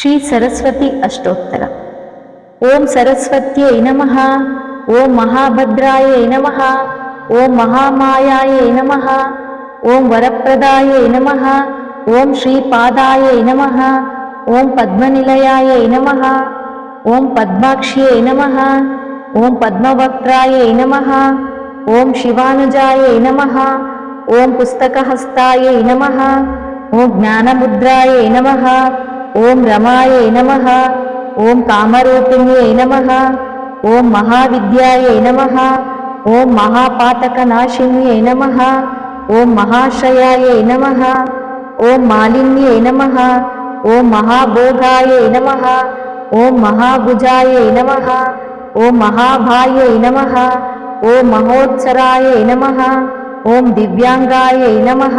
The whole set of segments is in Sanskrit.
శ్రీ సరస్వతి అష్టోత్తర ఓం సరస్వత్యై నమ ఓం మహాభద్రాయ నమ ఓం మహామాయాయ నమ ఓం వరప్రదాయ నమ ఓం శ్రీపాదాయ నమ ఓం పద్మనిలయాయ నమ ఓం పద్మాక్ష్యే నమ ఓం పద్మవక్త్రాయ నమ ఓం శివానుజాయ నమ ఓం పుస్తకహస్తాయ నమ ఓం జ్ఞానముద్రాయ నమ ॐ रमायै नमः ॐ कामरूपिण्यै नमः ॐ महाविद्यायै नमः ॐ महापातकनाशिन्यै नमः ॐ महाश्रयायै नमः ॐ मालिन्यै नमः ॐ महाभोगायै नमः ॐ महाभुजायै नमः ॐ महाभायै नमः ॐ महोत्सरायै नमः ॐ दिव्याङ्गायै नमः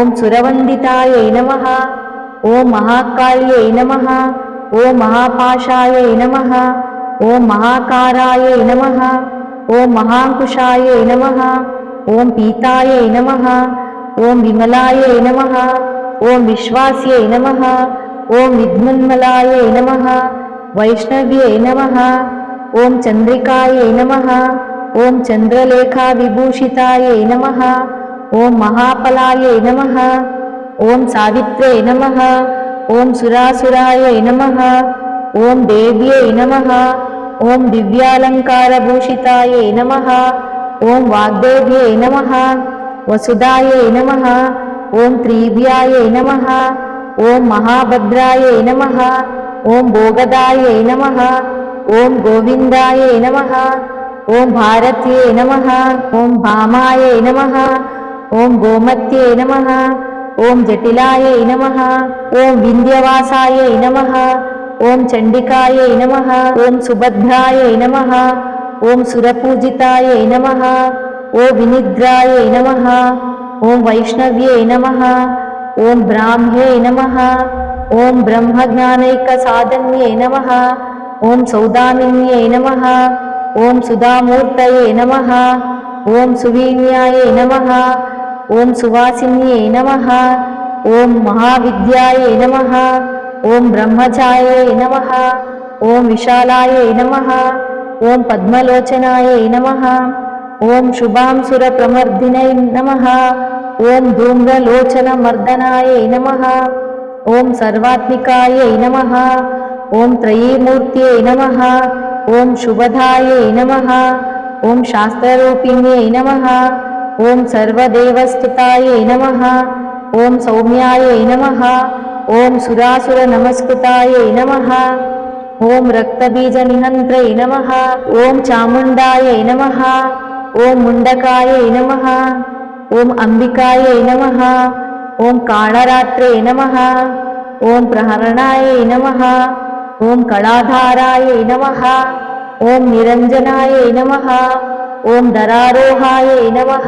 ॐ सुरवन्दितायै नमः ॐ महाकाल्यै नमः ॐ महापाशायै नमः ॐ महाकारायै नमः ॐ महाङ्कुशायै नमः ॐ पीतायै नमः ॐ विमलायै नमः ॐ विश्वास्यै नमः ॐ विद्मन्मलाय नमः वैष्णव्यै नमः ॐ चन्द्रिकायै नमः ॐ चन्द्रलेखाविभूषितायै नमः ॐ महाफलाय नमः ॐ सावित्र्यै नमः ॐ सुरासुराय नमः ॐ देव्यै नमः ॐ दिव्यालङ्कारभूषितायै नमः ॐ वाग्देव्यै नमः वसुधायै नमः ॐ त्रिव्यायै नमः ॐ महाभद्रायै नमः ॐ भोगदायै नमः ॐ गोविन्दायै नमः ॐ भारत्यै नमः ॐ भामायै नमः ॐ गोमत्यै नमः ఓం జటిలాయ నమ ఓం వింధ్యవాసాయ నమ ఓం చండికాయ నమ ఓం సుభద్రాయ నమ ఓం సురపూజితాయ నమ ఓ వినిద్రాయ నమ ఓం వైష్ణవ్యే నమ ఓం బ్రాహ్మే నమ ఓం బ్రహ్మజ్ఞానైక సాధన్యే నమ ఓం సౌదామిన్యే నమ ఓం సుధామూర్తయే నమ ఓం సువీన్యాయ నమ ॐ सुवासिन्यै नमः ॐ महाविद्यायै नमः ॐ ब्रह्मचार्यै नमः ॐ विशालायै नमः ॐ पद्मलोचनायै नमः ॐ शुभांसुरप्रमर्दिनै नमः ॐ धूम्रलोचनमर्दनायै नमः ॐ सर्वात्मिकायै नमः ॐ त्रयीमूर्त्यै नमः ॐ शुभधायै नमः ॐ शास्त्ररूपिण्यै नमः ॐ सर्वदेवस्थितायै नमः ॐ सौम्यायै नमः ॐ सुरासुरनमस्कृतायै नमः ॐ रक्तबीजनिहन्त्रै नमः ॐ चामुण्डायै नमः ॐ मुण्डकायै नमः ॐ अम्बिकायै नमः ॐ कालरात्रे नमः ॐ प्रहरणायै नमः ॐ कलाधारायै नमः ॐ निरञ्जनायै नमः ॐ धरारोहाय नमः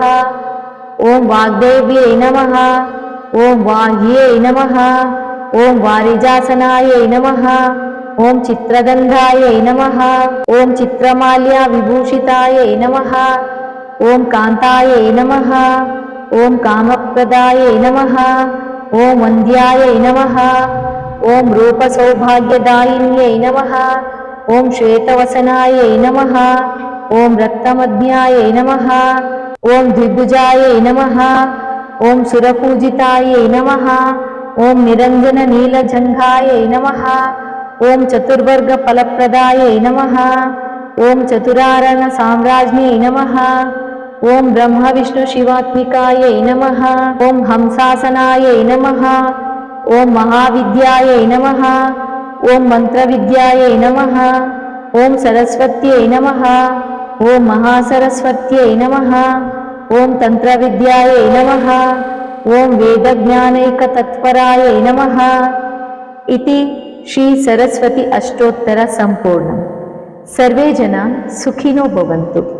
ॐ वाग्देव्यै नमः ॐ वाह्यै नमः ॐ वारिजासनाय नमः ॐ चित्रगन्धायै नमः ॐ चित्रमाल्या विभूषितायै नमः ॐ कान्तायै नमः ॐ कामप्रदायै नमः ॐ वन्द्यायै नमः ॐ रूपसौभाग्यदायिन्यै नमः ॐ श्वेतवसनायै नमः ఓం రక్తమధ్యాయ నమ ఓం ద్విభుజాయ నమ ఓం సురపూజితాయ నమ ఓం నిరంజన నీలజంఘాయ నమ ఓం చతుర్వర్గ ఫలప్రదాయ నమ ఓం చతురారణ సామ్రాజ్ఞే నమ ఓం బ్రహ్మ విష్ణు శివాత్మికాయ నమ ఓం హంసాసనాయ నమ ఓం మహావిద్యాయ నమ ఓం మంత్రవిద్యాయ నమ ఓం సరస్వత్యై నమ ఓం మహాసరస్వత్యై నమ. ఓం తంత్ర విద్యాయై నమ. ఓం వేదజ్ఞానైకతత్పరాయ నమ. ఇది శ్రీ సరస్వతి అష్టోత్తర సంపూర్ణం. సర్వే జనా సుఖినో భవంతు.